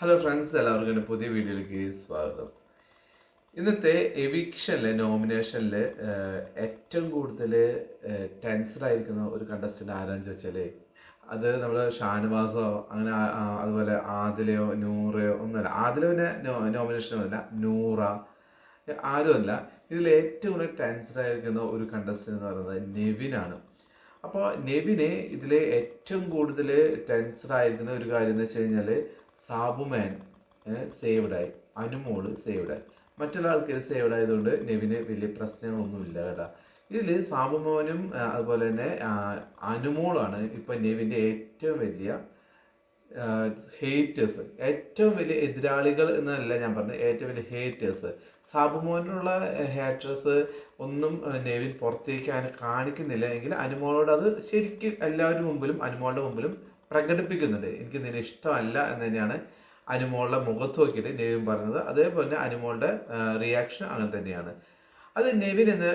Hello friends എല്ലാവർക്കും എന്റെ പുതിയ വീഡിയോയിലേക്ക് സ്വാഗതം. ഇന്നത്തെ എവിക്ഷനിലെ നോമിനേഷനിൽ ഏറ്റവും കൂടുതൽ ടെൻസഡായിരിക്കുന്ന ഒരു കണ്ടസ്റ്റന്റ് ആരാന്ന് ചോദിച്ചാൽ അത് നമ്മൾ ഷാനവാസോ അങ്ങനെ അതുപോലെ ആദിലയോ നൂറയോ ഒന്നുമല്ല. ആദില പിന്നെ അല്ല നൂറ ആരുമല്ല. ഇതിൽ ഏറ്റവും കൂടുതൽ ടെൻസഡായിരിക്കുന്ന ഒരു കണ്ടസ്റ്റന്റ് എന്ന് പറയുന്നത് നെവിനാണ്. അപ്പോൾ നെവിന് ഇതിൽ ഏറ്റവും കൂടുതൽ ടെൻസഡായിരിക്കുന്ന ഒരു കാര്യം എന്ന് വെച്ച് കഴിഞ്ഞാൽ സാബുമാൻ സേവ്ഡായി. അനുമോൾ സേവ്ഡായി. മറ്റുള്ള ആൾക്കാർ സേവ്ഡ് ആയതുകൊണ്ട് നെവിന് വലിയ പ്രശ്നങ്ങളൊന്നുമില്ല കേട്ടോ. ഇതിൽ സാബുമോനും അതുപോലെ തന്നെ അനുമോളാണ് ഇപ്പം നെവിന്റെ ഏറ്റവും വലിയ ഹേറ്റേഴ്സ് ഏറ്റവും വലിയ എതിരാളികൾ എന്നല്ല ഞാൻ പറഞ്ഞത്. ഏറ്റവും വലിയ ഹേറ്റേഴ്സ് സാബുമോനുള്ള ഹേറ്റേഴ്സ് ഒന്നും നെവിൻ പുറത്തേക്ക് അങ്ങനെ കാണിക്കുന്നില്ല. എങ്കിൽ അനുമോളോട് അത് ശരിക്കും എല്ലാവരുടെ മുമ്പിലും അനുമോളുടെ മുമ്പിലും പ്രകടിപ്പിക്കുന്നുണ്ട്. എനിക്ക് നിന്നെ ഇഷ്ടമല്ല എന്ന് തന്നെയാണ് അനുമോളുടെ മുഖത്ത് നോക്കിയിട്ട് നെവിൻ പറഞ്ഞത്. അതേപോലെ തന്നെ അനുമോളുടെ റിയാക്ഷൻ അങ്ങനെ തന്നെയാണ്. അത് നെവിൻ എന്ന്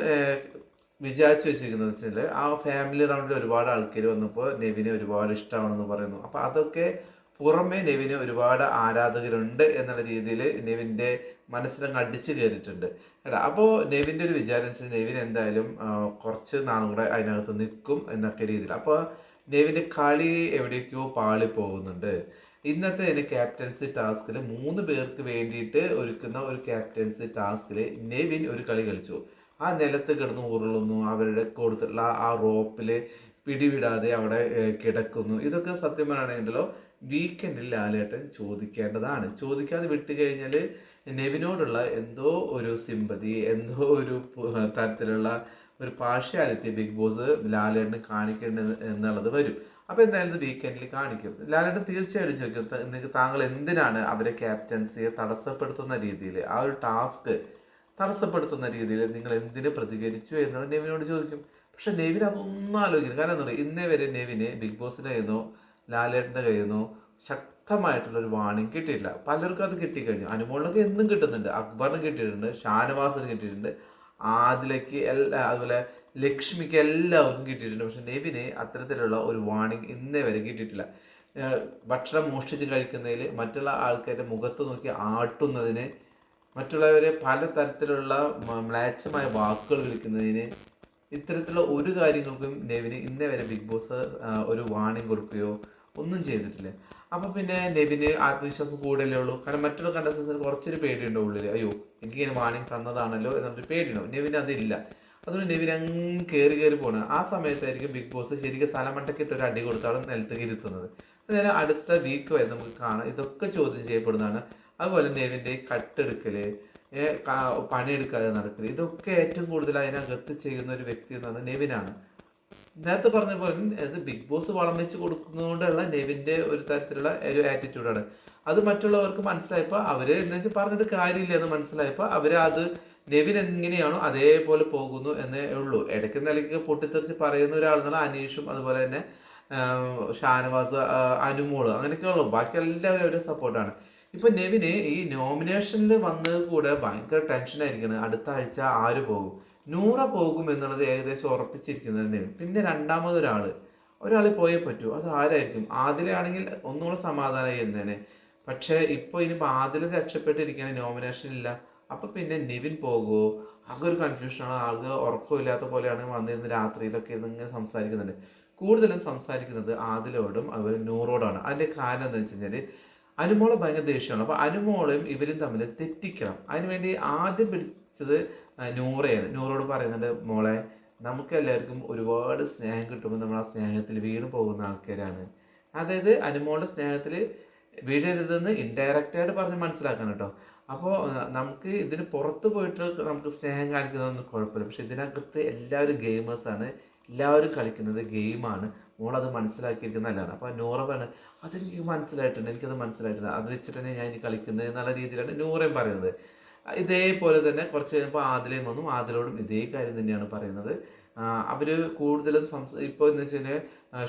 വിചാരിച്ചു വെച്ചിരിക്കുന്നത് വെച്ചാൽ ആ ഫാമിലി റൗണ്ടിൽ ഒരുപാട് ആൾക്കാർ വന്നപ്പോൾ നെവിനെ ഒരുപാട് ഇഷ്ടമാണെന്ന് പറയുന്നു. അപ്പോൾ അതൊക്കെ പുറമേ നെവിന് ഒരുപാട് ആരാധകരുണ്ട് എന്നുള്ള രീതിയിൽ നെവിന്റെ മനസ്സിലങ്ങ് അടിച്ചു കയറിയിട്ടുണ്ട്. കേട്ടോ അപ്പോൾ നെവിന്റെ ഒരു വിചാരം വെച്ചാൽ നെവിൻ എന്തായാലും കുറച്ച് നാളും കൂടെ അതിനകത്ത് നിൽക്കും എന്നൊക്കെ രീതിയിൽ അപ്പോൾ നെവിന്റെ കളി എവിടേക്കോ പാളി പോകുന്നുണ്ട്. ഇന്നത്തെ എന്റെ ക്യാപ്റ്റൻസി ടാസ്കിൽ മൂന്ന് പേർക്ക് വേണ്ടിയിട്ട് ഒരുക്കുന്ന ഒരു ക്യാപ്റ്റൻസി ടാസ്കിൽ നെവിൻ ഒരു കളി കളിച്ചു. ആ നിലത്ത് കിടന്ന് ഉരുളുന്നു. അവരുടെ കൊടുത്തിട്ടുള്ള ആ റോപ്പിൽ പിടിവിടാതെ അവിടെ കിടക്കുന്നു. ഇതൊക്കെ സത്യം പറയുകയാണെങ്കിലോ വീക്കെൻഡിൽ ലാലേട്ടൻ ചോദിക്കേണ്ടതാണ്. ചോദിക്കാതെ വിട്ടു കഴിഞ്ഞാൽ നെവിനോടുള്ള എന്തോ ഒരു സിമ്പതി എന്തോ ഒരു തരത്തിലുള്ള ഒരു പാർഷ്യാലിറ്റി ബിഗ് ബോസ് ലാലേട്ടന് കാണിക്കേണ്ടത് എന്നുള്ളത് വരും. അപ്പോൾ എന്തായാലും വീക്കെൻഡിൽ കാണിക്കും. ലാലേട്ടൻ തീർച്ചയായിട്ടും ചോദിക്കും "ത- നിങ്ങൾക്ക് താങ്കൾ എന്തിനാണ് അവരെ ക്യാപ്റ്റൻസിയെ തടസ്സപ്പെടുത്തുന്ന രീതിയിൽ ആ ഒരു ടാസ്ക് തടസ്സപ്പെടുത്തുന്ന രീതിയിൽ നിങ്ങൾ എന്തിനു പ്രതികരിച്ചു എന്നത് നെവിനോട് ചോദിക്കും. പക്ഷെ നെവിൻ അതൊന്നും ആലോചിക്കുന്നു കാരണം എന്താ പറയുക ഇന്നേ വരെ നെവിന് ബിഗ് ബോസിന്റെ കയ്യിൽ നിന്നോ ലാലേട്ടന്റെ കയ്യിൽ നിന്നോ ശക്തമായിട്ടുള്ള ഒരു വാണിംഗ് കിട്ടിയിട്ടില്ല. പലർക്കും അത് കിട്ടിക്കഴിഞ്ഞു. അനുമോളിനൊക്കെ എന്നും കിട്ടുന്നുണ്ട്. അക്ബറിന് കിട്ടിയിട്ടുണ്ട് ഷാനവാസിന് കിട്ടിയിട്ടുണ്ട്. ആദിലയ്ക്ക് എല്ലാ അതുപോലെ ലക്ഷ്മിക്ക് എല്ലാവർക്കും കിട്ടിയിട്ടുണ്ട്. പക്ഷെ നെബിന് അത്തരത്തിലുള്ള ഒരു വാണിംഗ് ഇന്നേ വരെ കിട്ടിയിട്ടില്ല. ഭക്ഷണം മോഷ്ടിച്ച് കഴിക്കുന്നതിൽ മറ്റുള്ള ആൾക്കാരുടെ മുഖത്ത് നോക്കി ആട്ടുന്നതിന് മറ്റുള്ളവരെ പല തരത്തിലുള്ള മ്ലേച്ഛമായ വാക്കുകൾ വിളിക്കുന്നതിന് ഇത്തരത്തിലുള്ള ഒരു കാര്യങ്ങൾക്കും നെവിന് ഇന്നേ വരെ ബിഗ് ബോസ് ഒരു വാണിംഗ് കൊടുക്കുകയോ ഒന്നും ചെയ്തിട്ടില്ല. അപ്പം പിന്നെ നെബിന് ആത്മവിശ്വാസം കൂടുതലേ ഉള്ളൂ. കാരണം മറ്റൊരു കണ്ടസ്റ്റൻസിന് കുറച്ചൊരു പേടിയുണ്ട് ഉള്ളിൽ അയ്യോ എനിക്ക് ഇങ്ങനെ വാണിംഗ് തന്നതാണല്ലോ എന്നൊരു പേടിയുണ്ടാവും നെവിന് അതില്ല. അതുകൊണ്ട് നെവിൻ അങ്ങ് കയറി കയറി പോണ്. ആ സമയത്തായിരിക്കും ബിഗ് ബോസ് ശരിക്കും തലമണ്ടക്കിട്ട് ഒരു അടി കൊടുത്താണ് നിലത്തേക്ക് ഇരുത്തുന്നത് അതായത് അടുത്ത വീക്ക് വരെ നമുക്ക് കാണാം. ഇതൊക്കെ ചോദ്യം ചെയ്യപ്പെടുന്നതാണ്. അതുപോലെ നെവിന്റെ കട്ടെടുക്കൽ പണിയെടുക്കാതെ നടക്കൽ ഇതൊക്കെ ഏറ്റവും കൂടുതൽ അതിനകത്ത് ചെയ്യുന്ന ഒരു വ്യക്തി എന്ന് പറഞ്ഞാൽ നെവിനാണ് നേരത്തെ പറഞ്ഞ പോലെ അത് ബിഗ് ബോസ് വളം വെച്ച് കൊടുക്കുന്നതുകൊണ്ടുള്ള നെവിന്റെ ഒരു തരത്തിലുള്ള ഒരു ആറ്റിറ്റ്യൂഡാണ് അത് മറ്റുള്ളവർക്ക് മനസ്സിലായപ്പോൾ അവർ എന്താ വെച്ചാൽ പറഞ്ഞിട്ട് കാര്യമില്ല എന്ന് മനസ്സിലായപ്പോൾ അവർ അത് നെവിൻ എങ്ങനെയാണോ അതേപോലെ പോകുന്നു എന്നേ ഉള്ളൂ. ഇടയ്ക്ക് നിലയ്ക്ക് പൊട്ടിത്തെറിച്ച് പറയുന്ന ഒരാളെന്നുള്ള അനീഷും അതുപോലെ തന്നെ ഷാനവാസ് അനുമോൾ അങ്ങനെയൊക്കെ ഉള്ളൂ. ബാക്കി എല്ലാവരും ഒരു സപ്പോർട്ടാണ് ഇപ്പൊ നെവിന് ഈ നോമിനേഷനിൽ വന്നത് കൂടെ ഭയങ്കര ടെൻഷൻ ആയിരിക്കണം. അടുത്ത ആഴ്ച ആര് പോകും? നൂറ പോകും എന്നുള്ളത് ഏകദേശം ഉറപ്പിച്ചിരിക്കുന്നത് തന്നെയാണ്. പിന്നെ രണ്ടാമതൊരാൾ ഒരാൾ പോയേ പറ്റൂ. അത് ആരായിരിക്കും? ആദിലാണെങ്കിൽ ഒന്നുകൂടെ സമാധാനമായി എന്നേനെ പക്ഷേ ഇപ്പോൾ ഇനിയിപ്പോൾ ആദിൽ രക്ഷപ്പെട്ടിരിക്കാൻ നോമിനേഷൻ ഇല്ല. അപ്പോൾ പിന്നെ നിവിൻ പോകുമോ ആകെ ഒരു കൺഫ്യൂഷനാണ് ആൾക്ക് ഉറക്കമില്ലാത്ത പോലെയാണ് വന്നിരുന്ന് രാത്രിയിലൊക്കെ ഇരുന്ന് ഇങ്ങനെ സംസാരിക്കുന്നുണ്ട്. കൂടുതലും സംസാരിക്കുന്നത് ആദിലോടും അതുപോലെ നൂറോടാണ്. അതിന്റെ കാരണം എന്താ വെച്ച് കഴിഞ്ഞാൽ അനുമോളെ ഭയങ്കര ദേഷ്യമാണ്. അപ്പോൾ അനുമോളും ഇവരും തമ്മിൽ തെറ്റിക്കണം. അതിനുവേണ്ടി ആദ്യം പിടിച്ചത് നൂറയാണ്. നൂറോട് പറയുന്നുണ്ട് മോളെ നമുക്ക് എല്ലാവർക്കും ഒരുപാട് സ്നേഹം കിട്ടുമ്പോൾ നമ്മൾ ആ സ്നേഹത്തിൽ വീണ് പോകുന്ന ആൾക്കാരാണ്. അതായത് അനുമോളുടെ സ്നേഹത്തിൽ വീഴരുതെന്ന് ഇൻഡയറക്റ്റായിട്ട് പറഞ്ഞ് മനസ്സിലാക്കണം കേട്ടോ. അപ്പോൾ നമുക്ക് ഇതിന് പുറത്ത് പോയിട്ട് നമുക്ക് സ്നേഹം കാണിക്കുന്നതൊന്നും കുഴപ്പമില്ല. പക്ഷെ ഇതിനകത്ത് എല്ലാവരും ഗെയിമേഴ്സാണ് എല്ലാവരും കളിക്കുന്നത് ഗെയിമാണ് മോളത് മനസ്സിലാക്കിയിരിക്കുന്ന നല്ലതാണ്. അപ്പോൾ നൂറ പറഞ്ഞ അതെനിക്ക് മനസ്സിലായിട്ടുണ്ട്. എനിക്കത് മനസ്സിലായിട്ടുണ്ട്. അത് വെച്ചിട്ട് തന്നെ ഞാൻ ഇനി കളിക്കുന്നത് എന്നുള്ള രീതിയിലാണ് നൂറയും പറയുന്നത്. ഇതേപോലെ തന്നെ കുറച്ച് കഴിയുമ്പോൾ ആദിലയും വന്നു. ആദിലോടും ഇതേ കാര്യം തന്നെയാണ് പറയുന്നത്. അവർ കൂടുതലും സംസ ഇപ്പോൾ എന്ന് വെച്ച് കഴിഞ്ഞാൽ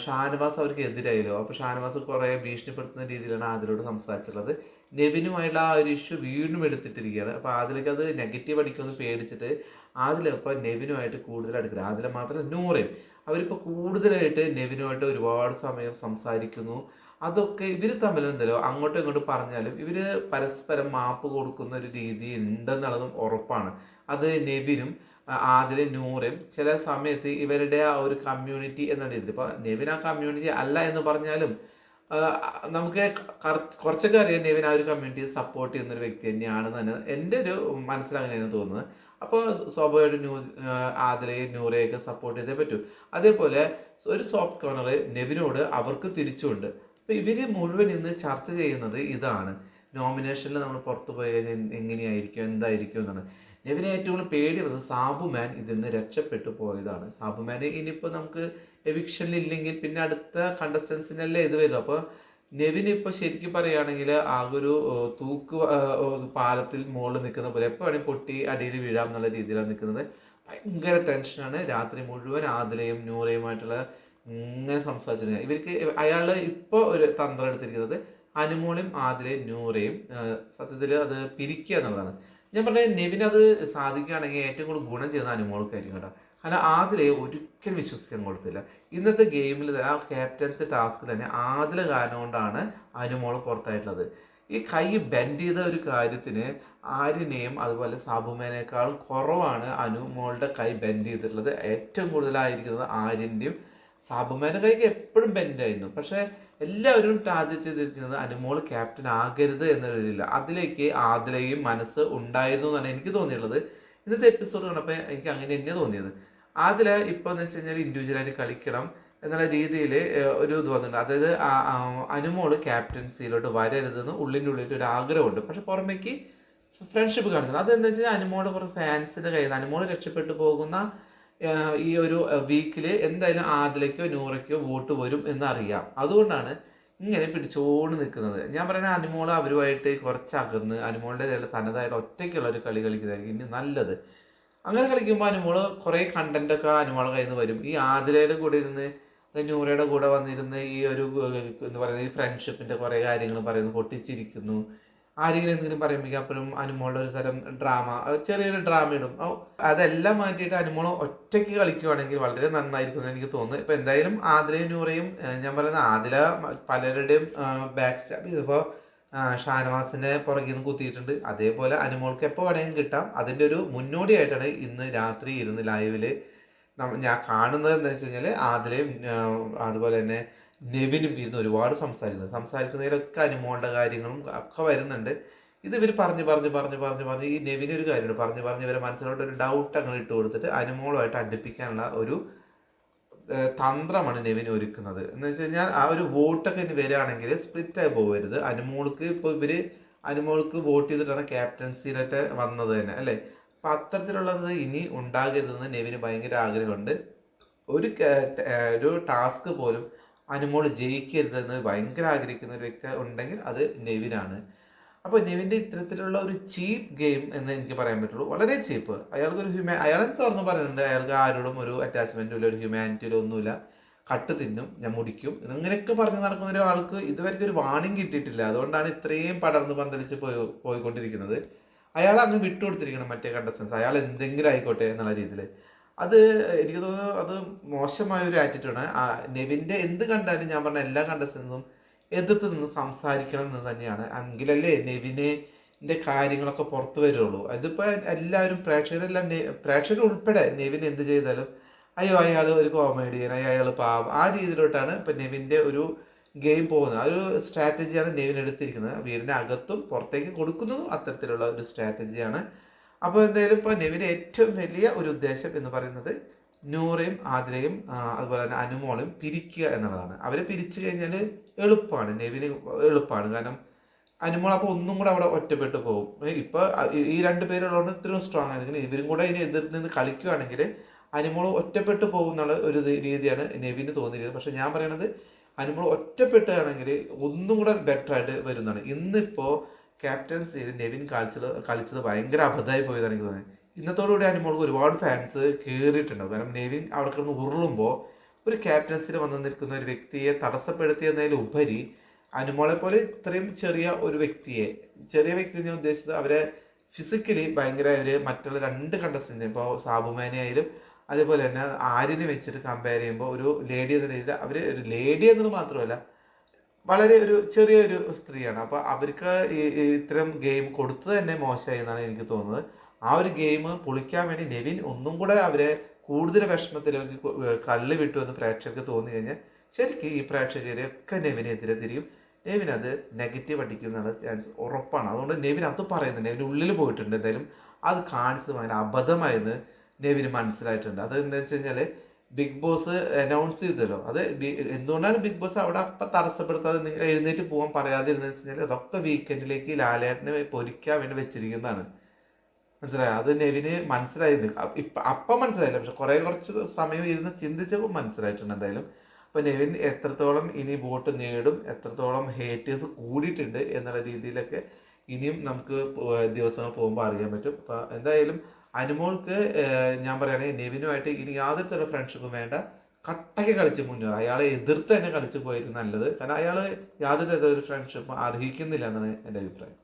ഷാനവാസ് അവർക്ക് എതിരായല്ലോ. അപ്പോൾ ഷാനവാസ് കുറേ ഭീഷണിപ്പെടുത്തുന്ന രീതിയിലാണ് ആദിലോട് സംസാരിച്ചിട്ടുള്ളത്. നെവിനുമായിട്ടുള്ള ആ ഒരു ഇഷ്യൂ വീണ്ടും എടുത്തിട്ടിരിക്കുകയാണ്. അപ്പോൾ ആദിലേക്ക് അത് നെഗറ്റീവ് അടിക്കുമെന്ന് പേടിച്ചിട്ട് ആദില ഇപ്പോൾ നെവിനുമായിട്ട് കൂടുതൽ അടുക്കില്ല ആദില മാത്രമല്ല നൂറയും അവരിപ്പോൾ കൂടുതലായിട്ട് നെവിനുമായിട്ട് ഒരുപാട് സമയം സംസാരിക്കുന്നു. അതൊക്കെ ഇവർ തമ്മിലുണ്ടല്ലോ അങ്ങോട്ടും ഇങ്ങോട്ടും പറഞ്ഞാലും ഇവർ പരസ്പരം മാപ്പ് കൊടുക്കുന്ന ഒരു രീതി ഉണ്ടെന്നുള്ളതും ഉറപ്പാണ്. അത് നെവിനും ആദിലും നൂറും ചില സമയത്ത് ഇവരുടെ ആ ഒരു കമ്മ്യൂണിറ്റി എന്ന രീതിയിൽ ഇപ്പോൾ നെവിൻ ആ കമ്മ്യൂണിറ്റി അല്ല എന്ന് പറഞ്ഞാലും നമുക്ക് കുറച്ചൊക്കെ അറിയാം നെവിൻ ആ ഒരു കമ്മ്യൂണിറ്റി സപ്പോർട്ട് ചെയ്യുന്ന ഒരു വ്യക്തി തന്നെയാണെന്ന് തന്നെ എന്റെ ഒരു മനസ്സിലങ്ങനെയാണ് തോന്നുന്നത്. അപ്പോൾ സ്വാഭാവികമായിട്ട് ന്യൂ ആദിലയും നൂറയൊക്കെ സപ്പോർട്ട് ചെയ്തേ പറ്റൂ. അതേപോലെ ഒരു സോഫ്റ്റ് കോർണർ നെവിനോട് അവർക്ക് തിരിച്ചുണ്ട്. അപ്പോൾ ഇവർ മുഴുവൻ ഇന്ന് ചർച്ച ചെയ്യുന്നത് ഇതാണ്. നോമിനേഷനിൽ നമ്മൾ പുറത്തു പോയത് എങ്ങനെയായിരിക്കും എന്തായിരിക്കും എന്നാണ്. ഇവരെ ഏറ്റവും കൂടുതൽ പേടി വന്നത് സാബുമാൻ ഇതിൽ നിന്ന് രക്ഷപ്പെട്ടു പോയതാണ്. സാബുമാൻ ഇനിയിപ്പോൾ നമുക്ക് എവിക്ഷനിൽ ഇല്ലെങ്കിൽ പിന്നെ അടുത്ത കണ്ടസ്റ്റൻസിനല്ലേ ഇത് വരും അപ്പോൾ നെവിൻ ഇപ്പോൾ ശരിക്കും പറയുകയാണെങ്കിൽ ആ ഒരു തൂക്ക് പാലത്തിൽ മുകളിൽ നിൽക്കുന്ന പോലെ എപ്പോൾ വേണമെങ്കിൽ പൊട്ടി അടിയിൽ വീഴാം എന്നുള്ള രീതിയിലാണ് നിൽക്കുന്നത്. ഭയങ്കര ടെൻഷനാണ് രാത്രി മുഴുവൻ ആദിലയും നൂറയുമായിട്ടുള്ള ഇങ്ങനെ സംസാരിച്ചു ഇവർക്ക് അയാൾ ഇപ്പോൾ ഒരു തന്ത്രം എടുത്തിരിക്കുന്നത് അനുമോളും ആതിരയും നൂറയും സത്യത്തിൽ അത് പിരിക്കുക എന്നുള്ളതാണ്. ഞാൻ പറഞ്ഞ നെവിൻ അത് സാധിക്കുകയാണെങ്കിൽ ഏറ്റവും കൂടുതൽ ഗുണം ചെയ്യുന്ന അനുമോൾക്കായിരിക്കും കേട്ടോ. കാരണം ആദിലെ ഒരിക്കലും വിശ്വസിക്കാൻ കൊടുത്തില്ല. ഇന്നത്തെ ഗെയിമിൽ തന്നെ ആ ക്യാപ്റ്റൻസ് ടാസ്കിൽ തന്നെ ആദില കാരണം കൊണ്ടാണ് അനുമോൾ പുറത്തായിട്ടുള്ളത്. ഈ കൈ ബെൻഡ് ചെയ്ത ഒരു കാര്യത്തിന് ആര്യനെയും അതുപോലെ സാബുമേനേക്കാളും കുറവാണ് അനുമോളുടെ കൈ ബെൻഡ് ചെയ്തിട്ടുള്ളത്. ഏറ്റവും കൂടുതലായിരിക്കുന്നത് ആര്യന്റെയും സാബുമേന്റെ കൈക്ക് എപ്പോഴും ബെൻഡായിരുന്നു പക്ഷേ എല്ലാവരും ടാർഗറ്റ് ചെയ്തിരിക്കുന്നത് അനുമോൾ ക്യാപ്റ്റൻ ആകരുത് എന്ന ഇതില്ല അതിലേക്ക് ആദിലയും മനസ്സ് ഉണ്ടായിരുന്നു എന്നാണ് എനിക്ക് തോന്നിയിട്ടുള്ളത് ഇന്നത്തെ എപ്പിസോഡ് കണ്ടപ്പോൾ എനിക്ക് അങ്ങനെ തന്നെയാണ് തോന്നിയത്. ആദില ഇപ്പോൾ എന്ന് വെച്ച് കഴിഞ്ഞാൽ ഇൻഡിവിജ്വലായിട്ട് കളിക്കണം എന്നുള്ള രീതിയിൽ ഒരു ഇത് വന്നിട്ടുണ്ട്. അതായത് അനുമോൾ ക്യാപ്റ്റൻസിയിലോട്ട് വരരുതെന്ന് ഉള്ളിന്റെ ഉള്ളിൽ ഒരു ആഗ്രഹമുണ്ട്. പക്ഷെ പുറമേക്ക് ഫ്രണ്ട്ഷിപ്പ് കാണിക്കുന്നത് അതെന്താ വെച്ചാൽ അനുമോളുടെ കുറേ ഫാൻസിന്റെ കയ്യിൽ നിന്ന് അനുമോൾ രക്ഷപ്പെട്ടു പോകുന്ന ഈ ഒരു വീക്കിൽ എന്തായാലും ആദിലേക്കോ നൂറയ്ക്കോ വോട്ട് വരും എന്നറിയാം. അതുകൊണ്ടാണ് ഇങ്ങനെ പിടിച്ചോണ്ട് നിൽക്കുന്നത് ഞാൻ പറയുന്നത് അനുമോൾ അവരുമായിട്ട് കുറച്ച് അകന്ന് അനുമോളുടെ തനതായിട്ട് ഒറ്റയ്ക്കുള്ള ഒരു കളി കളിക്കുന്നതായിരിക്കും ഇനി നല്ലത്. അങ്ങനെ കളിക്കുമ്പോൾ അനുമോൾ കുറേ കണ്ടന്റൊക്കെ അനുമോളെ കയ്യിൽ നിന്ന് വരും. ഈ ആദിലയുടെ കൂടെ ഇരുന്ന് നൂറയുടെ കൂടെ വന്നിരുന്ന് ഈ ഒരു എന്താ പറയുന്നത് ഈ ഫ്രണ്ട്ഷിപ്പിന്റെ കുറേ കാര്യങ്ങൾ പറയുന്നു പൊട്ടിച്ചിരിക്കുന്നു. ആരെങ്കിലും എന്തെങ്കിലും പറയുമ്പോൾ അപ്പോഴും അനുമോളുടെ ഒരു തരം ഡ്രാമ ചെറിയൊരു ഡ്രാമ ഇടും. അതെല്ലാം മാറ്റിയിട്ട് അനുമോൾ ഒറ്റയ്ക്ക് കളിക്കുവാണെങ്കിൽ വളരെ നന്നായിരിക്കും എന്ന് എനിക്ക് തോന്നുന്നു. ഇപ്പൊ എന്തായാലും ആദിലയും നൂറയും ഞാൻ പറയുന്ന ആദില പലരുടെയും ബാക്ക് സ്റ്റാബ് ചെയ്തപ്പോൾ ഷാനവാസിന്റെ പുറകിൽ നിന്ന് കുത്തിയിട്ടുണ്ട്. അതേപോലെ അനുമോൾക്ക് എപ്പോൾ വേണമെങ്കിലും കിട്ടാം. അതിന്റെ ഒരു മുന്നോടിയായിട്ടാണ് ഇന്ന് രാത്രി ഇരുന്ന് ലൈവിൽ ഞാൻ കാണുന്നത് എന്താ വെച്ച് കഴിഞ്ഞാൽ ആദിലയും അതുപോലെ തന്നെ നെവിനും ഇരുന്ന് ഒരുപാട് സംസാരിക്കുന്നത് സംസാരിക്കുന്നതിലൊക്കെ അനുമോളുടെ കാര്യങ്ങളും ഒക്കെ വരുന്നുണ്ട്. ഇത് ഇവർ പറഞ്ഞ് പറഞ്ഞ് പറഞ്ഞ് പറഞ്ഞ് പറഞ്ഞ് ഈ നെവിന് ഒരു കാര്യമുണ്ട്. പറഞ്ഞ് പറഞ്ഞ് ഇവരെ മനസ്സിലോട്ട് ഒരു ഡൗട്ട് അങ്ങനെ ഇട്ട് കൊടുത്തിട്ട് അനുമോളുമായിട്ട് അടുപ്പിക്കാനുള്ള ഒരു തന്ത്രമാണ് നെവിൻ ഒരുക്കുന്നത്. എന്ന് വെച്ച് കഴിഞ്ഞാൽ ആ ഒരു വോട്ടൊക്കെ ഇനി വരികയാണെങ്കിൽ സ്പ്ലിറ്റ് ആയി പോകരുത് അനുമോൾക്ക് ഇപ്പോൾ ഇവർ അനുമോൾക്ക് വോട്ട് ചെയ്തിട്ടാണ് ക്യാപ്റ്റൻസിയിലൊക്കെ വന്നത് തന്നെ അല്ലേ? അപ്പം അത്തരത്തിലുള്ളത് ഇനി ഉണ്ടാകരുതെന്ന് നെവിന് ഭയങ്കര ആഗ്രഹമുണ്ട്. ഒരു ഒരു ടാസ്ക് പോലും അനുമോൾ ജയിക്കരുതെന്ന് ഭയങ്കര ആഗ്രഹിക്കുന്ന ഒരു വ്യക്തി ഉണ്ടെങ്കിൽ അത് നെവിനാണ്. അപ്പോൾ നെവിന്റെ ഇത്തരത്തിലുള്ള ഒരു ചീപ്പ് ഗെയിം എന്ന് എനിക്ക് പറയാൻ പറ്റുള്ളൂ. വളരെ ചീപ്പ്. അയാൾക്ക് ഒരു ഹ്യൂമാ അയാളെ തുറന്ന് പറയുന്നുണ്ട്? അയാൾക്ക് ആരോടും ഒരു അറ്റാച്ച്മെന്റും ഇല്ല ഒരു ഹ്യൂമാനിറ്റിയിലോ ഒന്നുമില്ല. കട്ട് തിന്നും ഞാൻ മുടിക്കും. ഇങ്ങനെയൊക്കെ പറഞ്ഞു നടക്കുന്ന ഒരാൾക്ക് ഇതുവരെ ഒരു വാണിംഗ് കിട്ടിയിട്ടില്ല. അതുകൊണ്ടാണ് ഇത്രയും പടർന്ന് പന്തലിച്ച് പോയി പോയിക്കൊണ്ടിരിക്കുന്നത്. അയാൾ അങ്ങ് വിട്ടുകൊടുത്തിരിക്കണം മറ്റേ കണ്ടസ്റ്റൻസ് അയാൾ എന്തെങ്കിലും ആയിക്കോട്ടെ എന്നുള്ള രീതിയിൽ അത് എനിക്ക് തോന്നുന്നു അത് മോശമായ ഒരു ആറ്റിറ്റ്യൂഡാണ് നെവിന്റെ എന്ത് കണ്ടാലും ഞാൻ പറഞ്ഞ എല്ലാ കണ്ടസ്റ്റൻസും എതിർത്ത് നിന്ന് സംസാരിക്കണം എന്ന് തന്നെയാണ്. എങ്കിലല്ലേ നെവിനെ കാര്യങ്ങളൊക്കെ പുറത്തു വരുള്ളൂ. അതിപ്പോൾ എല്ലാവരും പ്രേക്ഷകരെല്ലാം പ്രേക്ഷകർ ഉൾപ്പെടെ നെവിൻ എന്ത് ചെയ്താലും അയ്യോ അയാൾ ഒരു കോമഡിയൻ അയ്യോ അയാൾ പാവം. ആ രീതിയിലോട്ടാണ് ഇപ്പം നെവിന്റെ ഒരു ഗെയിം പോകുന്നത്. ആ ഒരു സ്ട്രാറ്റജിയാണ് നെവിൻ എടുത്തിരിക്കുന്നത് വീടിന്റെ അകത്തും പുറത്തേക്ക് കൊടുക്കുന്നതും അത്തരത്തിലുള്ള ഒരു സ്ട്രാറ്റജിയാണ് അപ്പോൾ എന്തായാലും ഇപ്പോൾ നെവിന്റെ ഏറ്റവും വലിയ ഒരു ഉദ്ദേശം എന്ന് പറയുന്നത് നൂറയും ആതിരയും അതുപോലെ തന്നെ അനുമോളും പിരിക്കുക എന്നുള്ളതാണ്. അവരെ പിരിച്ചു കഴിഞ്ഞാൽ എളുപ്പമാണ് നെവിന് എളുപ്പമാണ് കാരണം അനുമോൾ അപ്പോൾ ഒന്നും കൂടെ അവിടെ ഒറ്റപ്പെട്ടു പോകും. ഇപ്പോൾ ഇപ്പൊ ഈ- രണ്ട് പേരുള്ളതുകൊണ്ട് ഇത്രയും സ്ട്രോങ് ആണെങ്കിൽ ഇവരും കൂടെ ഇനി എതിർത്ത് നിന്ന് കളിക്കുകയാണെങ്കിൽ അനുമോൾ ഒറ്റപ്പെട്ടു പോകും എന്നുള്ള ഒരു രീതിയാണ് നെവിന് തോന്നിയത് പക്ഷെ ഞാൻ പറയണത് അനുമോൾ ഒറ്റപ്പെട്ടാണെങ്കിൽ ഒന്നും കൂടെ ബെറ്റർ ആയിട്ട് വരുന്നതാണ്. ഇന്നിപ്പോ ചെയ്ത് നെവിൻ കളിച്ചത് കളിച്ചത് ഭയങ്കര അബദ്ധമായി പോയതാണ് എനിക്ക് തോന്നുന്നത്. ഇന്നത്തോടുകൂടി അനുമോൾക്ക് ഒരുപാട് ഫാൻസ് കയറിയിട്ടുണ്ടാവും കാരണം നെവിൻ അവിടെ കിടന്ന് ഉരുളുമ്പോൾ ഒരു ക്യാപ്റ്റൻസിൽ വന്ന് നിൽക്കുന്ന ഒരു വ്യക്തിയെ തടസ്സപ്പെടുത്തിയെന്നതിലുപരി അനുമോളെ പോലെ ഇത്രയും ചെറിയ ഒരു വ്യക്തിയെ ചെറിയ വ്യക്തി ഞാൻ ഉദ്ദേശിച്ചത് അവരെ ഫിസിക്കലി ഭയങ്കര ഒരു മറ്റുള്ള രണ്ട് കണ്ടസ്റ്റന്റ് ഇപ്പോൾ സാബുമാനെ ആയാലും അതേപോലെ തന്നെ ആര്യനെ വെച്ചിട്ട് കമ്പയർ ചെയ്യുമ്പോൾ ഒരു ലേഡി എന്ന രീതിയിൽ അവർ ഒരു ലേഡി എന്നത് മാത്രമല്ല വളരെ ഒരു ചെറിയൊരു സ്ത്രീയാണ്. അപ്പോൾ അവർക്ക് ഇത്തരം ഗെയിം കൊടുത്തത് തന്നെ മോശമായി എന്നാണ് എനിക്ക് തോന്നുന്നത്. ആ ഒരു ഗെയിം പൊളിക്കാൻ വേണ്ടി നെവിൻ ഒന്നും കൂടെ അവരെ കൂടുതൽ വിഷമത്തിലേക്ക് കല്ല് വിട്ടു എന്ന് പ്രേക്ഷകർക്ക് തോന്നി കഴിഞ്ഞാൽ ശരിക്കും ഈ പ്രേക്ഷകരെയൊക്കെ നെവിനെതിരെ തിരിയും. നെവിൻ അത് നെഗറ്റീവ് അടിക്കും എന്നുള്ള ചാൻസ് ഉറപ്പാണ്. അതുകൊണ്ട് നെവിൻ അത് പറയുന്നുണ്ട് നെവിൻ ഉള്ളിൽ പോയിട്ടുണ്ട് എന്തായാലും. അത് കാണിച്ചത് ഭയങ്കര അബദ്ധമായെന്ന് നെവിന് മനസ്സിലായിട്ടുണ്ട്. അത് എന്താ വെച്ച് കഴിഞ്ഞാൽ ബിഗ് ബോസ് അനൗൺസ് ചെയ്തല്ലോ. അത് എന്തുകൊണ്ടാണ് ബിഗ് ബോസ് അവിടെ അപ്പം തടസ്സപ്പെടുത്താതെ നിങ്ങൾ എഴുന്നേറ്റ് പോകാൻ പറയാതിരുന്നത് വെച്ച് കഴിഞ്ഞാൽ അതൊക്കെ വീക്കെൻഡിലേക്ക് ലാലേട്ടനെ പൊരിക്കാൻ വേണ്ടി വെച്ചിരിക്കുന്നതാണ്. മനസ്സിലായോ? അത് നെവിന് മനസ്സിലായിട്ടുണ്ട്. ഇപ്പം അപ്പം മനസ്സിലായില്ല. പക്ഷെ കുറേ കുറച്ച് സമയം ഇരുന്ന് ചിന്തിച്ചപ്പോൾ മനസ്സിലായിട്ടുണ്ട് എന്തായാലും. അപ്പോൾ നെവിൻ എത്രത്തോളം ഇനി വോട്ട് നേടും എത്രത്തോളം ഹേറ്റേഴ്സ് കൂടിയിട്ടുണ്ട് എന്നുള്ള രീതിയിലൊക്കെ ഇനിയും നമുക്ക് ദിവസങ്ങൾ പോകുമ്പോൾ അറിയാൻ പറ്റും. അപ്പം എന്തായാലും അനുമോൾക്ക് ഞാൻ പറയുകയാണെങ്കിൽ നെവിനുമായിട്ട് ഇനി യാതൊരു തരം ഫ്രണ്ട്ഷിപ്പും വേണ്ട. കട്ടയ്ക്ക് കളിച്ച് മുന്നേറും അയാളെ എതിർത്ത് തന്നെ കളിച്ച് പോയിരുന്നു നല്ലത്. കാരണം അയാൾ യാതൊരു തരം ഫ്രണ്ട്ഷിപ്പും അർഹിക്കുന്നില്ല എന്നാണ് എന്റെ അഭിപ്രായം.